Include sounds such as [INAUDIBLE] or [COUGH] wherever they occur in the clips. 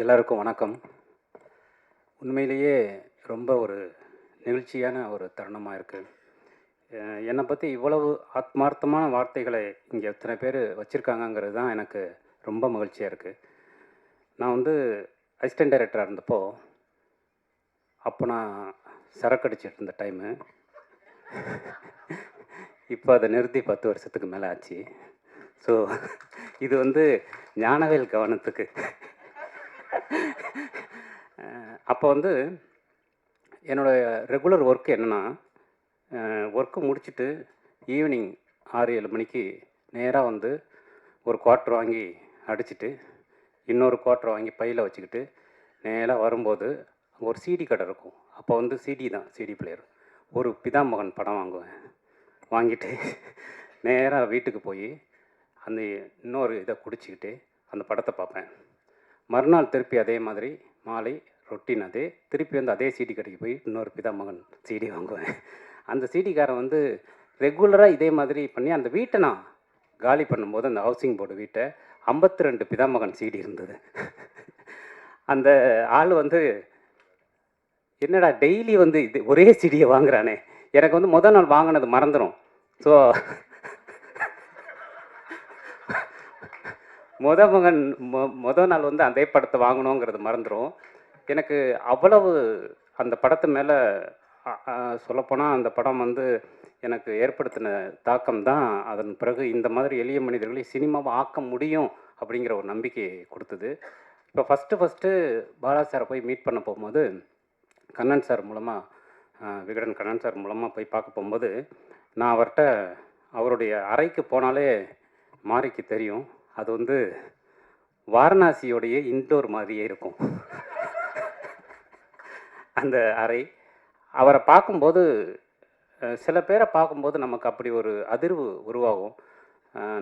எல்லாருக்கும் வணக்கம். உண்மையிலேயே ரொம்ப ஒரு நெகிழ்ச்சியான ஒரு தருணமாக இருக்குது என்னை பற்றி இவ்வளவு ஆத்மார்த்தமான வார்த்தைகளை இங்கே எத்தனை பேர் வச்சுருக்காங்கங்கிறது தான் எனக்கு ரொம்ப மகிழ்ச்சியாக இருக்குது நான் வந்து அசிஸ்டன்ட் டைரக்டராக இருந்தப்போ அப்போ நான் சரக்கு அடிச்சிட்டு இருந்த டைமு இப்போ அதை நிறுத்தி பத்து வருஷத்துக்கு மேலே ஆச்சு. ஸோ இது வந்து ஞானவேல் கவனத்துக்கு அப்போ வந்து என்னோடய ரெகுலர் ஒர்க் என்னென்னா ஒர்க்கு முடிச்சுட்டு ஈவினிங் ஆறு ஏழு மணிக்கு நேராக வந்து ஒரு குவார்ட்ரு வாங்கி அடிச்சிட்டு இன்னொரு குவார்ட்ரு வாங்கி பையில் வச்சுக்கிட்டு நேராக வரும்போது ஒரு சிடி கடை இருக்கும். அப்போ வந்து சிடி தான் சிடி பிளேயர் ஒரு பிதாமகன் படம் வாங்குவேன். வாங்கிட்டு நேராக வீட்டுக்கு போய் அந்த இன்னொரு இதை குடிச்சிக்கிட்டு அந்த படத்தை பார்ப்பேன். மறுநாள் திருப்பி அதே மாதிரி மாலை ரொட்டின் அதே திருப்பி வந்து அதே சீடி கடைக்கு போய் இன்னொரு பிதாமகன் சீடி வாங்குவேன். அந்த சீடிக்காரன் வந்து ரெகுலராக இதே மாதிரி பண்ணி அந்த வீட்டை நான் காலி பண்ணும்போது அந்த ஹவுசிங் போர்டு வீட்டை ஐம்பத்தி ரெண்டு பிதாமகன் சீடி இருந்தது. அந்த ஆள் வந்து என்னடா டெய்லி வந்து இது ஒரே சீடியை வாங்குறானே? எனக்கு வந்து முதல் நாள் வாங்கினது மறந்துடும் ஸோ முத மகன் மொ முத நாள் வந்து அதே படத்தை வாங்கணுங்கிறது மறந்துடும் எனக்கு அவ்வளவு அந்த படத்து மேலே சொல்லப்போனால் அந்த படம் வந்து எனக்கு ஏற்படுத்தின தாக்கம் தான். அதன் பிறகு இந்த மாதிரி எளிய மனிதர்களை சினிமாவை ஆக்க முடியும் அப்படிங்கிற ஒரு நம்பிக்கை கொடுத்தது. இப்போ ஃபஸ்ட்டு ஃபஸ்ட்டு பாலா சாரை போய் மீட் பண்ண போகும்போது கண்ணன் சார் மூலமாக விகடன் கண்ணன் சார் மூலமாக போய் பார்க்க போகும்போது நான் அவர்கிட்ட அவருடைய அறைக்கு போனாலே மாறிக்கு தெரியும். அது வந்து வாரணாசியோடைய இன்டோர் மாதிரியே இருக்கும். அந்த அறை. அவரை பார்க்கும்போது சில பேரை பார்க்கும்போது நமக்கு அப்படி ஒரு அதிர்வு உருவாகும்.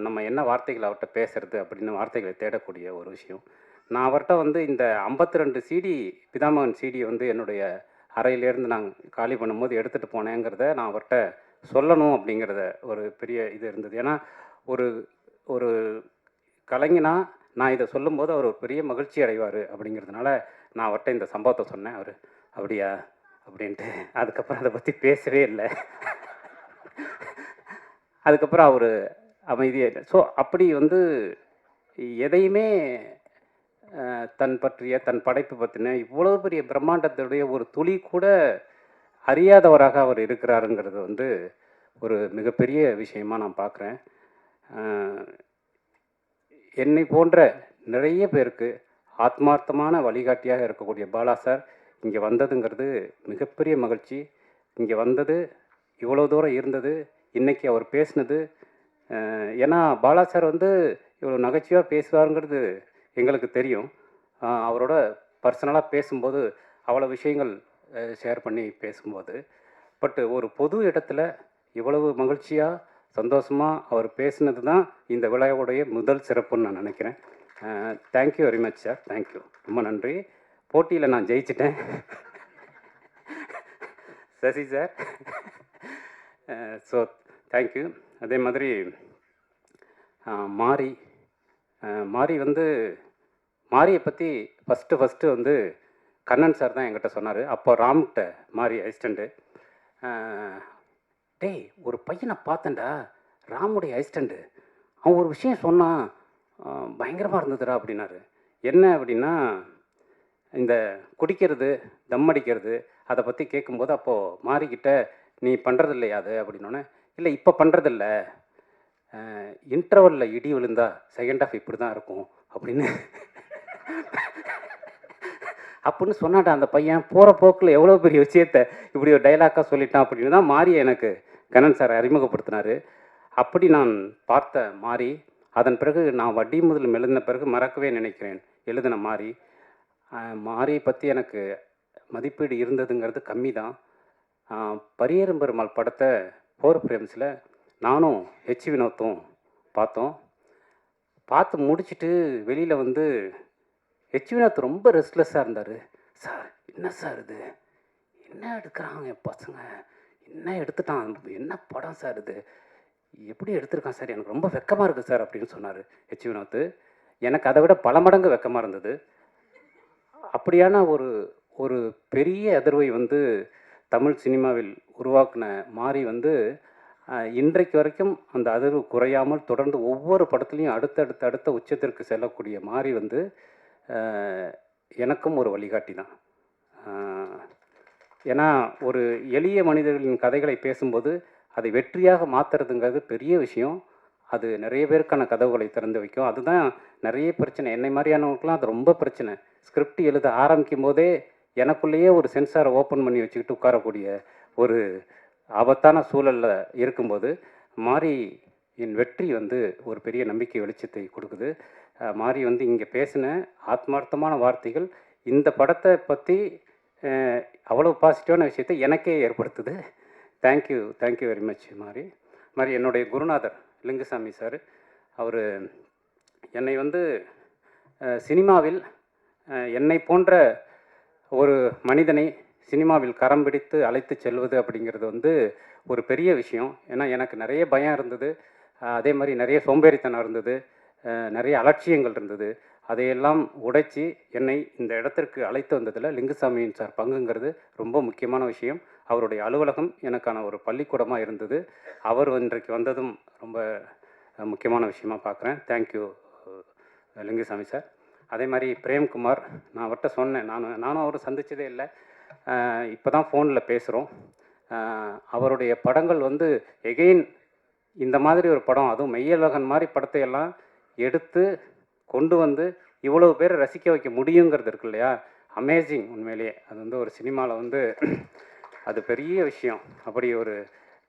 நம்ம என்ன வார்த்தைகள் அவர்கிட்ட பேசுறது அப்படின்னு வார்த்தைகளை தேடக்கூடிய ஒரு விஷயம். நான் அவர்கிட்ட வந்து இந்த ஐம்பத்தி ரெண்டு சிடி பிதாமகன் சிடி வந்து என்னுடைய அறையிலேருந்து நான் காலி பண்ணும்போது எடுத்துகிட்டு போனேங்கிறத நான் அவர்கிட்ட சொல்லணும் அப்படிங்கிறத ஒரு பெரிய இது இருந்தது. ஏன்னா ஒரு ஒரு கலைஞனா நான் இதை சொல்லும்போது அவர் ஒரு பெரிய மகிழ்ச்சி அடைவார் அப்படிங்கிறதுனால நான் அவர்கிட்ட இந்த சம்பவத்தை சொன்னேன். அவர் அப்படியா? அப்படின்ட்டு. அதுக்கப்புறம் அதை பற்றி பேசவே இல்லை. அதுக்கப்புறம் அவர் அமைதியாக இல்லை. ஸோ அப்படி வந்து எதையுமே தன் பற்றிய தன் படைப்பு பற்றின இவ்வளோ பெரிய பிரம்மாண்டத்துடைய ஒரு துளி கூட அறியாதவராக அவர் இருக்கிறாருங்கிறது வந்து ஒரு மிகப்பெரிய விஷயமா நான் பார்க்குறேன் என்னை போன்ற நிறைய பேருக்கு ஆத்மார்த்தமான வழிகாட்டியாக இருக்கக்கூடிய பாலா சார் இங்கே வந்ததுங்கிறது மிகப்பெரிய மகிழ்ச்சி. இங்கே வந்தது இவ்வளோ தூரம் இருந்தது இன்றைக்கி அவர் பேசினது ஏன்னா பாலா சார் வந்து இவ்வளோ நகைச்சுவாக பேசுவாருங்கிறது எங்களுக்கு தெரியும். அவரோட பர்சனலாக பேசும்போது அவ்வளோ விஷயங்கள் ஷேர் பண்ணி பேசும்போது. பட் ஒரு பொது இடத்துல இவ்வளவு மகிழ்ச்சியாக சந்தோஷமாக அவர் பேசினது தான் இந்த விழாவுடைய முதல் சிறப்புன்னு நான் நினைக்கிறேன். Thank you very much sir thank you ரொம்ப நன்றி. போட்டியில் நான் ஜெயிச்சிட்டேன். Sasi sir so thank you அதே மாதிரி மாரி. மாரி வந்து மாரியை பற்றி ஃபஸ்ட்டு ஃபஸ்ட்டு வந்து கண்ணன் சார் தான் என்கிட்ட சொன்னார். அப்போ ராம்கிட்ட மாரி அசிஸ்டண்ட்டு டேய் ஒரு பையனை பார்த்தேன்டா. ராமுடைய அசிஸ்டண்ட்டு அவன் ஒரு விஷயம் சொன்னான். பயங்கரமாக இருந்ததுடா அப்படின்னாரு. என்ன அப்படின்னா இந்த குடிக்கிறது தம் அடிக்கிறது அதை பற்றி கேட்கும்போது அப்போது மாறிக்கிட்ட நீ பண்ணுறது இல்லையா அது? அப்படின்னோடனே இல்லை இப்போ பண்ணுறதில்ல இன்டர்வலில் இடி விழுந்தா செகண்ட் ஆஃப் இப்படி தான் இருக்கும். அப்படின்னு. அப்படின்னு சொன்னாட்டா அந்த பையன். போகிற போக்கில் எவ்வளோ பெரிய விஷயத்த இப்படி ஒரு டைலாக்காக சொல்லிட்டான் அப்படின்னு தான் மாறி எனக்கு. கண்ணன் சார் அறிமுகப்படுத்தினார். அப்படி நான் பார்த்த மாறி அதன் பிறகு நான் வட்டி முதல் எழுதின பிறகு மறக்கவே நினைக்கிறேன் எழுதின மாறி மாறியை மாரியை பற்றி எனக்கு மதிப்பீடு இருந்ததுங்கிறது கம்மி தான் பரியரும் பெருமாள் படத்தை ஃபோர் ஃப்ரேம்ஸில் நானும் ஹெச் வினோத்தும் பார்த்தோம். பார்த்து முடிச்சுட்டு வெளியில் வந்து ஹெச் வினோத் ரொம்ப ரெஸ்ட்லெஸ்ஸாக இருந்தார். சார் என்ன சார் இது? என்ன எடுக்கிறாங்க என் பசங்க? என்ன எடுத்துட்டான்? என்ன படம் சார் இது? எப்படி எடுத்திருக்கான் சார்? எனக்கு ரொம்ப வெக்கமாக இருக்குது சார் அப்படின்னு சொன்னார் ஹெச் வினோத். எனக்கு அதை விட பல மடங்கு வெக்கமாக இருந்தது. அப்படியான ஒரு ஒரு பெரிய அதிர்வை வந்து தமிழ் சினிமாவில் உருவாக்கின மாறி வந்து இன்றைக்கு வரைக்கும் அந்த அதிர்வு குறையாமல் தொடர்ந்து ஒவ்வொரு படத்துலையும் அடுத்தடுத்த அடுத்த உச்சத்திற்கு செல்லக்கூடிய மாறி வந்து எனக்கும் ஒரு வழிகாட்டி தான் ஏன்னா ஒரு எளிய மனிதர்களின் கதைகளை பேசும்போது அதை வெற்றியாக மாற்றுறதுங்கிறது பெரிய விஷயம். அது நிறைய பேருக்கான கதவுகளை திறந்து வைக்கும். அதுதான் நிறைய பிரச்சனை. என்னை மாதிரியானவங்களுக்குலாம் அது ரொம்ப பிரச்சனை. ஸ்கிரிப்ட் எழுத ஆரம்பிக்கும் போதே எனக்குள்ளேயே ஒரு சென்சாரை ஓப்பன் பண்ணி வச்சுக்கிட்டு உட்காரக்கூடிய ஒரு ஆபத்தான சூழலில் இருக்கும்போது மாறி என் வெற்றி வந்து ஒரு பெரிய நம்பிக்கை வெளிச்சத்தை கொடுக்குது. மாறி வந்து இங்கே பேசின ஆத்மார்த்தமான வார்த்தைகள் இந்த படத்தை பற்றி அவ்வளோ பாசிட்டிவான விஷயத்தை எனக்கே ஏற்படுத்துது. தேங்க்யூ தேங்க்யூ வெரி மச் மாதிரி மாதிரி என்னுடைய குருநாதர் லிங்குசாமி சார் அவர் என்னை வந்து சினிமாவில் என்னை போன்ற ஒரு மனிதனை சினிமாவில் கரம் பிடித்து அழைத்து செல்வது அப்படிங்கிறது வந்து ஒரு பெரிய விஷயம். ஏன்னா எனக்கு நிறைய பயம் இருந்தது. அதே மாதிரி நிறைய சோம்பேறித்தனம் இருந்தது. நிறைய அலட்சியங்கள் இருந்தது. அதையெல்லாம் உடைச்சி என்னை இந்த இடத்திற்கு அழைத்து வந்ததில் லிங்குசாமியின் சார் பங்குங்கிறது ரொம்ப முக்கியமான விஷயம். அவருடைய அலுவலகம் எனக்கான ஒரு பள்ளிக்கூடமாக இருந்தது. அவர் இன்றைக்கு வந்ததும் ரொம்ப முக்கியமான விஷயமா பார்க்குறேன் தேங்க்யூ லிங்குசாமி சார். அதே மாதிரி பிரேம்குமார் நான் அவர்கிட்ட சொன்னேன். நான் நானும் அவரை சந்தித்ததே இல்லை. இப்போ தான் ஃபோனில் பேசுகிறோம் அவருடைய படங்கள் வந்து எகெயின் இந்த மாதிரி ஒரு படம் அதுவும் மெய்யலகன் மாதிரி படத்தையெல்லாம் எடுத்து கொண்டு வந்து இவ்வளவு பேரை ரசிக்க வைக்க முடியுங்கிறது இருக்கு இல்லையா? அமேசிங் உண்மையிலேயே. அது வந்து ஒரு சினிமாவில் வந்து [CLEARS THROAT] அது பெரிய விஷயம். அப்படி ஒரு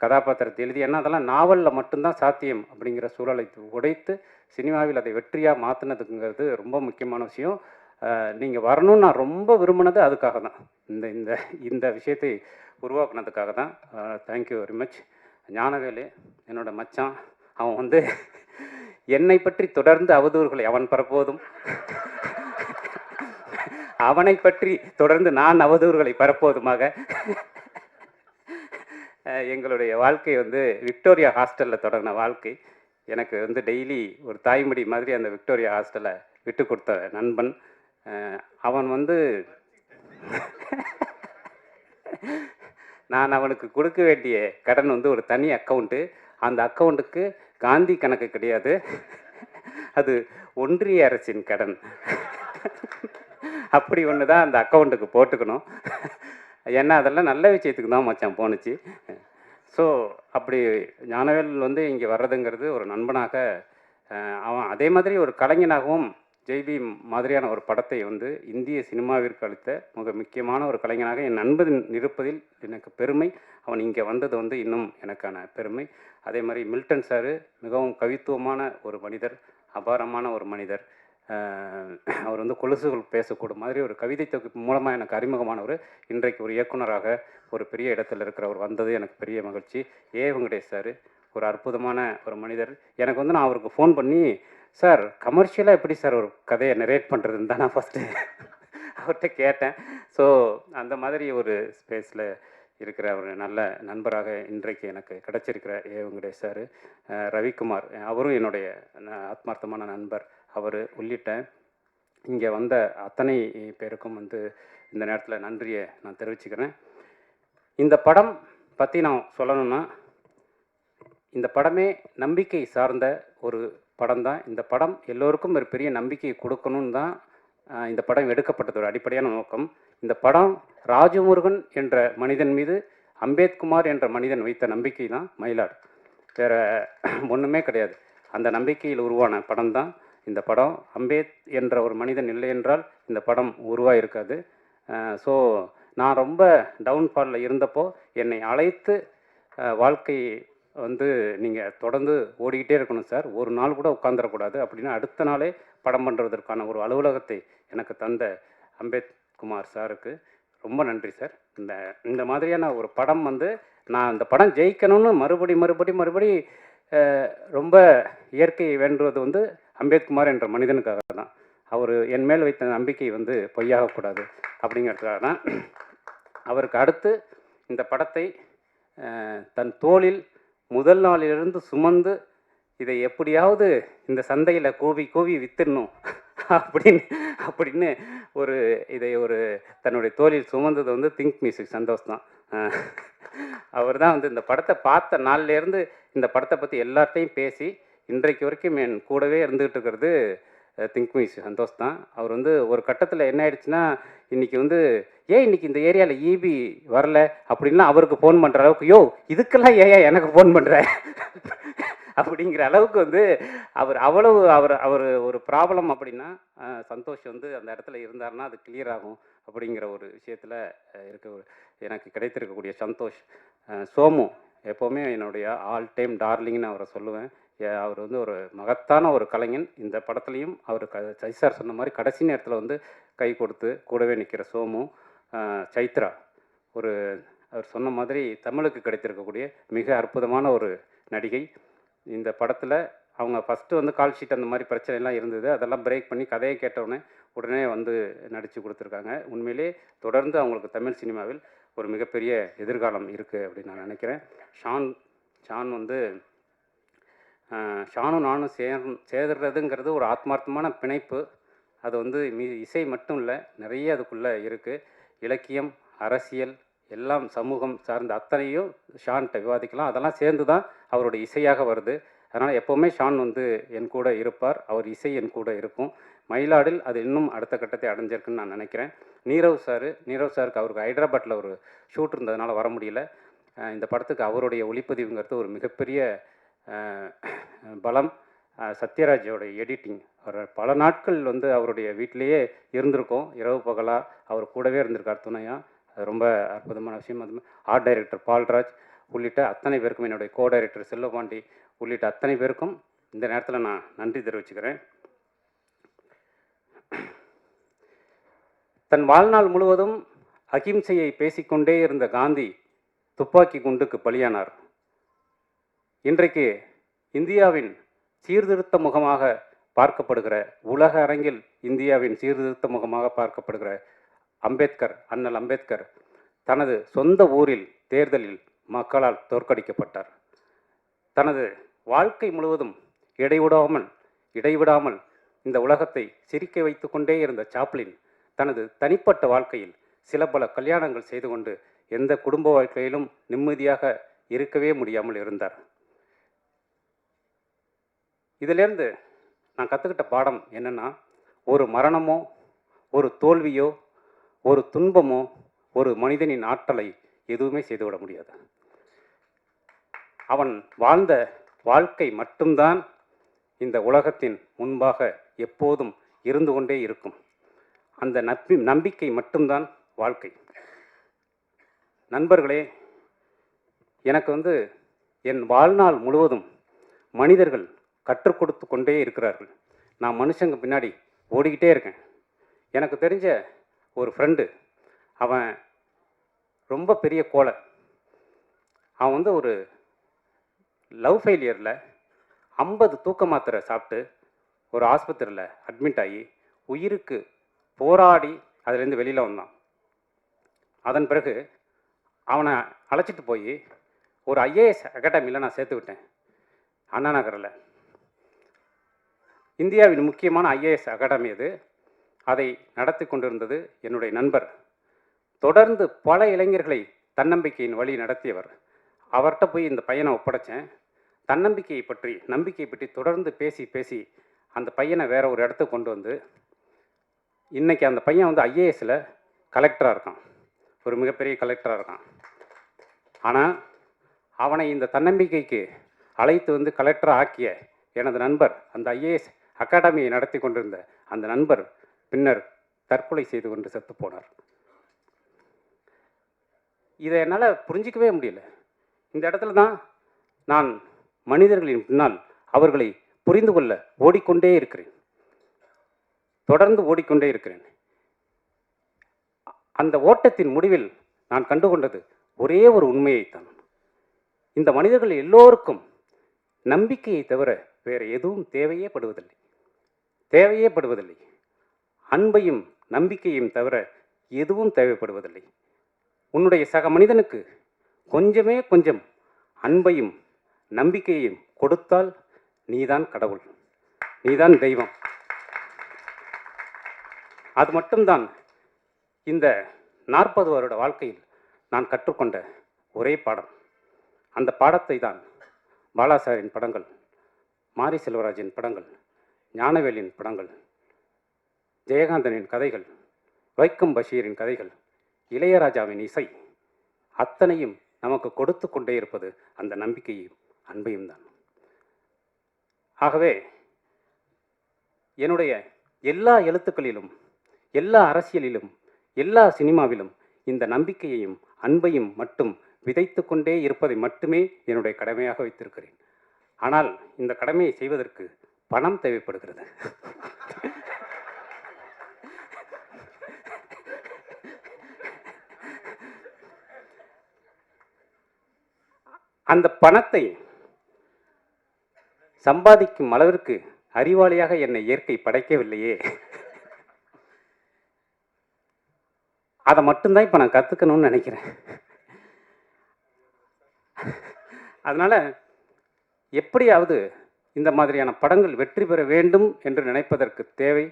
கதாபாத்திரத்தை எழுதி ஏன்னா அதெல்லாம் நாவலில் மட்டும்தான் சாத்தியம் அப்படிங்கிற சூழலை உடைத்து சினிமாவில் அதை வெற்றியாக மாற்றினதுங்கிறது ரொம்ப முக்கியமான விஷயம். நீங்கள் வரணும்னு நான் ரொம்ப விரும்பினது அதுக்காக தான். இந்த இந்த இந்த விஷயத்தை உருவாக்குனதுக்காக தான். தேங்க்யூ வெரி மச் ஞானவேலு என்னோடய மச்சான் அவன் வந்து என்னை பற்றி தொடர்ந்து அவதூறுகளை அவன் பரப்புவதும் அவனை பற்றி தொடர்ந்து நான் அவதூறுகளை பரப்புவதுமாக எங்களுடைய வாழ்க்கை வந்து விக்டோரியா ஹாஸ்டலில் தொடங்கின வாழ்க்கை. எனக்கு வந்து டெய்லி ஒரு தாய்மடி மாதிரி அந்த விக்டோரியா ஹாஸ்டலை விட்டு கொடுத்த நண்பன். அவன் வந்து நான் அவனுக்கு கொடுக்க வேண்டிய கடன் வந்து ஒரு தனி அக்கௌண்ட்டு அந்த அக்கௌண்ட்டுக்கு காந்தி கணக்கு கிடையாது. அது ஒன்றிய அரசின் கடன். அப்படி ஒன்று தான் அந்த அக்கௌண்ட்டுக்கு போட்டுக்கணும். ஏன்னா அதெல்லாம் நல்ல விஷயத்துக்கு தான் மச்சான் போணுச்சு. ஸோ அப்படி ஞானவேல் வந்து இங்கே வர்றதுங்கிறது ஒரு நண்பனாக அவன் அதே மாதிரி ஒரு கலைஞனாகவும் ஜெய்பி மாதிரியான ஒரு படத்தை வந்து இந்திய சினிமாவிற்கு அளித்த மிக முக்கியமான ஒரு கலைஞனாக என் நண்பன் இருப்பதில் எனக்கு பெருமை. அவன் இங்கே வந்தது வந்து இன்னும் எனக்கான பெருமை. அதே மாதிரி மில்டன் சாரு மிகவும் கவித்துவமான ஒரு மனிதர் அபாரமான ஒரு மனிதர். அவர் வந்து கொலுசுகள் பேசக்கூடும் மாதிரி ஒரு கவிதை தொகுப்பு மூலமாக எனக்கு அறிமுகமானவர். இன்றைக்கு ஒரு இயக்குனராக ஒரு பெரிய இடத்துல இருக்கிறவர் வந்தது எனக்கு பெரிய மகிழ்ச்சி. ஏ வெங்கடேஷ் சார் ஒரு அற்புதமான ஒரு மனிதர். எனக்கு வந்து நான் அவருக்கு ஃபோன் பண்ணி சார் கமர்ஷியலாக எப்படி சார் ஒரு கதையை நரேட் பண்ணுறதுன்னு தான் நான் ஃபஸ்ட்டு அவர்கிட்ட கேட்டேன். ஸோ அந்த மாதிரி ஒரு ஸ்பேஸில் இருக்கிற ஒரு நல்ல நண்பராக இன்றைக்கு எனக்கு கிடச்சிருக்கிற ஏ. வெங்கடேஷ் சார். ரவிக்குமார். அவரும் என்னுடைய ஆத்மார்த்தமான நண்பர். அவர் உள்ளிட்ட இங்கே வந்த அத்தனை பேருக்கும் வந்து இந்த நேரத்தில் நன்றியை நான் தெரிவிச்சுக்கிறேன். இந்த படம் பற்றி நான் சொல்லணும்னா இந்த படமே நம்பிக்கை சார்ந்த ஒரு படம் தான் இந்த படம் எல்லோருக்கும் ஒரு பெரிய நம்பிக்கையை கொடுக்கணும்னு தான் இந்த படம் எடுக்கப்பட்டதோட அடிப்படையான நோக்கம் இந்த படம் ராஜமுருகன் என்ற மனிதன் மீது அம்பேத்குமார் என்ற மனிதன் வைத்த நம்பிக்கை தான் மயிலாடு. வேறு ஒன்றுமே கிடையாது. அந்த நம்பிக்கையில் உருவான படம் தான் இந்த படம். அம்பேத் என்ற ஒரு மனிதன் இல்லை என்றால் இந்த படம் உருவாயிருக்காது. ஸோ நான் ரொம்ப டவுன்ஃபாலில் இருந்தப்போ என்னை அழைத்து வாழ்க்கை வந்து நீங்கள் தொடர்ந்து ஓடிக்கிட்டே இருக்கணும் சார். ஒரு நாள் கூட உட்காந்துடக்கூடாது அப்படின்னு அடுத்த நாளே படம் பண்ணுறதற்கான ஒரு அலுவலகத்தை எனக்கு தந்த அம்பேத்குமார் சாருக்கு ரொம்ப நன்றி சார். இந்த இந்த மாதிரியான ஒரு படம் வந்து நான் இந்த படம் ஜெயிக்கணும்னு மறுபடி மறுபடி மறுபடி ரொம்ப இயற்கையை வேண்டுவது வந்து அம்பேத்குமார் என்ற மனிதனுக்காக தான். அவர் என் மேல் வைத்த நம்பிக்கை வந்து பொய்யாகக்கூடாது அப்படிங்கிறதுக்காக தான். அவருக்கு அடுத்து இந்த படத்தை தன் தோளில் முதல் நாளிலிருந்து சுமந்து இதை எப்படியாவது இந்த சந்தையில் கூவி கூவி வித்துடணும் அப்படின்னு அப்படின்னு ஒரு இதை ஒரு தன்னுடைய தோழில் சுமந்தது வந்து திங்க் மியூசிக் சந்தோஷ் தான். அவர் தான் வந்து இந்த படத்தை பார்த்த நாள்லேருந்து இந்த படத்தை பற்றி எல்லார்ட்டையும் பேசி இன்றைக்கு வரைக்கும் என் கூடவே இருந்துகிட்டு இருக்கிறது திங்க் மியூசிக் சந்தோஷ் தான். அவர் வந்து ஒரு கட்டத்தில் என்ன ஆயிடுச்சுன்னா இன்றைக்கி வந்து ஏன் இன்னைக்கு இந்த ஏரியாவில் ஈபி வரல அப்படின்லாம் அவருக்கு ஃபோன் பண்ணுற அளவுக்கு யோ இதுக்கெல்லாம் ஏன் எனக்கு ஃபோன் பண்ணுற அப்படிங்கிற அளவுக்கு வந்து அவர் அவ்வளவு அவர் அவர் ஒரு ப்ராப்ளம் அப்படின்னா சந்தோஷ் வந்து அந்த இடத்துல இருந்தாருன்னா அது கிளியர் ஆகும் அப்படிங்கிற ஒரு விஷயத்தில் இருக்க ஒரு- எனக்கு கிடைத்திருக்கக்கூடிய சந்தோஷ். சோமு எப்போவுமே என்னுடைய ஆல் டைம் டார்லிங்னு அவரை சொல்லுவேன். அவர் வந்து ஒரு மகத்தான ஒரு கலைஞன். இந்த படத்துலையும் அவர் க சைசார் சொன்ன மாதிரி கடைசி நேரத்தில் வந்து கை கொடுத்து கூடவே நிற்கிற சோமு சைத்ரா. ஒரு அவர் சொன்ன மாதிரி தமிழுக்கு கிடைத்திருக்கக்கூடிய மிக அற்புதமான ஒரு நடிகை. இந்த படத்தில் அவங்க ஃபஸ்ட்டு வந்து கால் ஷீட் அந்த மாதிரி பிரச்சனைலாம் இருந்தது. அதெல்லாம் பிரேக் பண்ணி கதையை கேட்டவுடனே உடனே வந்து நடித்து கொடுத்துருக்காங்க. உண்மையிலே தொடர்ந்து அவங்களுக்கு தமிழ் சினிமாவில் ஒரு மிகப்பெரிய எதிர்காலம் இருக்குது அப்படின்னு நான் நினைக்கிறேன். ஷான் ஷான் வந்து ஷானும் நானும் சேர் சேர்றதுங்கிறது ஒரு ஆத்மார்த்தமான பிணைப்பு. அது வந்து மி இசை மட்டும் இல்லை நிறைய அதுக்குள்ளே இருக்குது இலக்கியம் அரசியல் எல்லாம் சமூகம் சார்ந்த அத்தனையும் ஷான்கிட்ட விவாதிக்கலாம். அதெல்லாம் சேர்ந்து தான் அவருடைய இசையாக வருது. அதனால் எப்போவுமே ஷான் வந்து என் கூட இருப்பார். அவர் இசை என் கூட இருக்கும். மயிலாடில் அது இன்னும் அடுத்த கட்டத்தை அடைஞ்சிருக்குன்னு நான் நினைக்கிறேன். நீரவ் சார் நீரவ் சாருக்கு அவருக்கு ஹைதராபாத்தில் ஒரு ஷூட் இருந்ததுனால வர முடியல. இந்த படத்துக்கு அவருடைய ஒளிப்பதிவுங்கிறது ஒரு மிகப்பெரிய பலம் சத்யராஜோடைய சத்யராஜோட எடிட்டிங் அவர் பல நாட்கள் வந்து அவருடைய வீட்டிலேயே இருந்திருக்கோம். இரவு பகலாக அவர் கூடவே இருந்திருக்கார் துணையாக அது ரொம்ப அற்புதமான விஷயம். அது ஆர்ட் டைரக்டர் பால்ராஜ் உள்ளிட்ட அத்தனை பேருக்கும் என்னுடைய கோ டைரக்டர் செல்லபாண்டி உள்ளிட்ட அத்தனை பேருக்கும் இந்த நேரத்தில் நான் நன்றி தெரிவிச்சுக்கிறேன். தன் வாழ்நாள் முழுவதும் அகிம்சையை பேசிக்கொண்டே இருந்த காந்தி துப்பாக்கி குண்டுக்கு பலியானார். இன்றைக்கு இந்தியாவின் சீர்திருத்த முகமாக பார்க்கப்படுகிற உலக அரங்கில் இந்தியாவின் சீர்திருத்த முகமாக பார்க்கப்படுகிற அம்பேத்கர் அண்ணல் அம்பேத்கர் தனது சொந்த ஊரில் தேர்தலில் மக்களால் தோற்கடிக்கப்பட்டார். தனது வாழ்க்கை முழுவதும் இடைவிடாமல் இடைவிடாமல் இந்த உலகத்தை சிரிக்க வைத்துக்கொண்டே இருந்த சாப்ளின் தனது தனிப்பட்ட வாழ்க்கையில் சில பல கல்யாணங்கள் செய்து கொண்டு எந்த குடும்ப வாழ்க்கையிலும் நிம்மதியாக இருக்கவே முடியாமல் இருந்தார். இதிலேருந்து நான் கற்றுக்கிட்ட பாடம் என்னென்னா ஒரு மரணமோ ஒரு தோல்வியோ ஒரு துன்பமோ ஒரு மனிதனின் ஆற்றலை எதுவுமே செய்துவிட முடியாது. அவன் வாழ்ந்த வாழ்க்கை மட்டும்தான் இந்த உலகத்தின் முன்பாக எப்போதும் இருந்து கொண்டே இருக்கும். அந்த நம்பி நம்பிக்கை மட்டும்தான் வாழ்க்கை. நண்பர்களே எனக்கு வந்து என் வாழ்நாள் முழுவதும் மனிதர்கள் கற்றுக் கொடுத்து கொண்டே இருக்கிறார்கள். நான் மனுஷங்க பின்னாடி ஓடிக்கிட்டே இருக்கேன். எனக்கு தெரிஞ்ச ஒரு ஃப்ரெண்டு அவன் ரொம்ப பெரிய கோலை அவன் வந்து ஒரு லவ் ஃபெயிலியரில் ஐம்பது தூக்க மாத்திரை சாப்பிட்டு ஒரு ஆஸ்பத்திரியில் அட்மிட் ஆகி உயிருக்கு போராடி அதுலேருந்து வெளியில் வந்தான். அதன் பிறகு அவனை அழைச்சிட்டு போய் ஒரு ஐஏஎஸ் அகாடமியில் நான் சேர்த்து விட்டேன். அண்ணா நகரில். இந்தியாவின் முக்கியமான ஐஏஎஸ் அகாடமி அது அதை நடத்தி கொண்டிருந்தது என்னுடைய நண்பர். தொடர்ந்து பல இளைஞர்களை தன்னம்பிக்கையின் வழி நடத்தியவர். அவர்கிட்ட போய் இந்த பையனை ஒப்படைச்சேன். தன்னம்பிக்கையை பற்றி நம்பிக்கையை பற்றி தொடர்ந்து பேசி பேசி அந்த பையனை வேற ஒரு இடத்துக்கு கொண்டு வந்து இன்னைக்கு அந்த பையன் வந்து ஐஏஎஸில் கலெக்டராக இருக்கான். ஒரு மிகப்பெரிய கலெக்டராக இருக்கான். ஆனால் அவனை இந்த தன்னம்பிக்கைக்கு அழைத்து வந்து கலெக்டராக ஆக்கிய எனது நண்பர் அந்த ஐஏஎஸ் அகாடமியை நடத்தி கொண்டிருந்த அந்த நண்பர் பின்னர் தற்கொலை செய்து கொண்டு செத்து போனார். இதை என்னால் புரிஞ்சிக்கவே முடியல. இந்த இடத்துல தான் நான் மனிதர்களின் பின்னால் அவர்களை புரிந்து கொள்ள ஓடிக்கொண்டே இருக்கிறேன். தொடர்ந்து ஓடிக்கொண்டே இருக்கிறேன். அந்த ஓட்டத்தின் முடிவில் நான் கண்டுகொண்டது ஒரே ஒரு உண்மையைத்தான். இந்த மனிதர்கள் எல்லோருக்கும் நம்பிக்கையை தவிர வேறு எதுவும் தேவையே படுவதில்லை. தேவையே படுவதில்லை அன்பையும் நம்பிக்கையும் தவிர எதுவும் தேவைப்படுவதில்லை. உன்னுடைய சக மனிதனுக்கு கொஞ்சமே கொஞ்சம் அன்பையும் நம்பிக்கையையும் கொடுத்தால் நீதான் கடவுள். நீதான் தெய்வம். அது மட்டும்தான் இந்த நாற்பது வருட வாழ்க்கையில் நான் கற்றுக்கொண்ட ஒரே பாடம். அந்த பாடத்தை தான் பாலாசாரின் படங்கள் மாரி செல்வராஜின் படங்கள் ஞானவேலின் படங்கள் ஜெயகாந்தனின் கதைகள் வைக்கம் பஷீரின் கதைகள் இளையராஜாவின் இசை அத்தனையும் நமக்கு கொடுத்து கொண்டே இருப்பது அந்த நம்பிக்கையும் அன்பையும் தான். ஆகவே என்னுடைய எல்லா எழுத்துக்களிலும் எல்லா அரசியலிலும் எல்லா சினிமாவிலும் இந்த நம்பிக்கையையும் அன்பையும் மட்டும் விதைத்து கொண்டே இருப்பதை மட்டுமே என்னுடைய கடமையாக வைத்திருக்கிறேன். ஆனால் இந்த கடமையை செய்வதற்கு பணம் தேவைப்படுகிறது. அந்த பணத்தை சம்பாதிக்கும் அளவிற்கு அறிவாளியாக என்னை இயற்கை படைக்கவில்லையே. அதை மட்டும்தான் இப்போ நான் கற்றுக்கணும்னு நினைக்கிறேன். அதனால் எப்படியாவது இந்த மாதிரியான படங்கள் வெற்றி பெற வேண்டும் என்று நினைப்பதற்கு தேவை.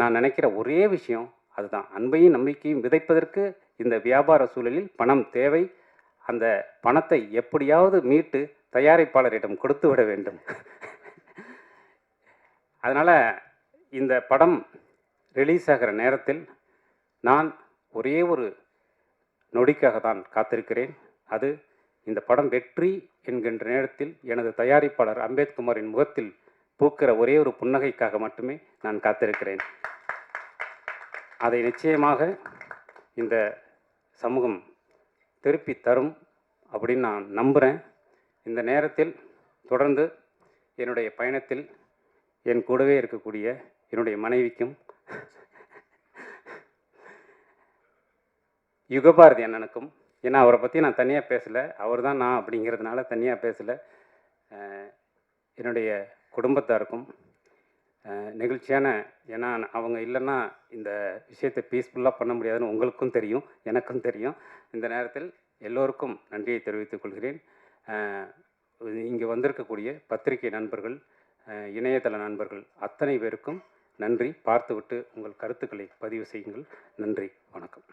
நான் நினைக்கிற ஒரே விஷயம் அதுதான். அன்பையும் நம்பிக்கையும் விதைப்பதற்கு இந்த வியாபார சூழலில் பணம் தேவை. அந்த பணத்தை எப்படியாவது மீட்டு தயாரிப்பாளரிடம் கொடுத்து விட வேண்டும். அதனால் இந்த படம் ரிலீஸ் ஆகிற நேரத்தில் நான் ஒரே ஒரு நொடிக்காக தான் காத்திருக்கிறேன். அது இந்த படம் வெற்றி என்கின்ற நேரத்தில் எனது தயாரிப்பாளர் அம்பேத்குமாரின் முகத்தில் பூக்கிற ஒரே ஒரு புன்னகைக்காக மட்டுமே நான் காத்திருக்கிறேன். அதை நிச்சயமாக இந்த சமூகம் திருப்பி தரும் அப்படின்னு நான் நம்புகிறேன் இந்த நேரத்தில் தொடர்ந்து என்னுடைய பயணத்தில் என் கூடவே இருக்கக்கூடிய என்னுடைய மனைவிக்கும் யுகபாரதி அண்ணனுக்கும் ஏன்னா அவரை பற்றி நான் தனியாக பேசலை. அவர் தான் நான் அப்படிங்கிறதுனால தனியாக பேசலை. என்னுடைய குடும்பத்தாருக்கும் நெகிழ்ச்சியான ஏன்னா அவங்க இல்லைன்னா இந்த விஷயத்தை பீஸ்ஃபுல்லாக பண்ண முடியாதுன்னு உங்களுக்கும் தெரியும் எனக்கும் தெரியும். இந்த நேரத்தில் எல்லோருக்கும் நன்றியை தெரிவித்துக் கொள்கிறேன். இங்கே வந்திருக்கக்கூடிய பத்திரிகை நண்பர்கள் இணையதள நண்பர்கள் அத்தனை பேருக்கும் நன்றி. பார்த்துவிட்டு உங்கள் கருத்துக்களை பதிவு செய்யுங்கள். நன்றி. வணக்கம்.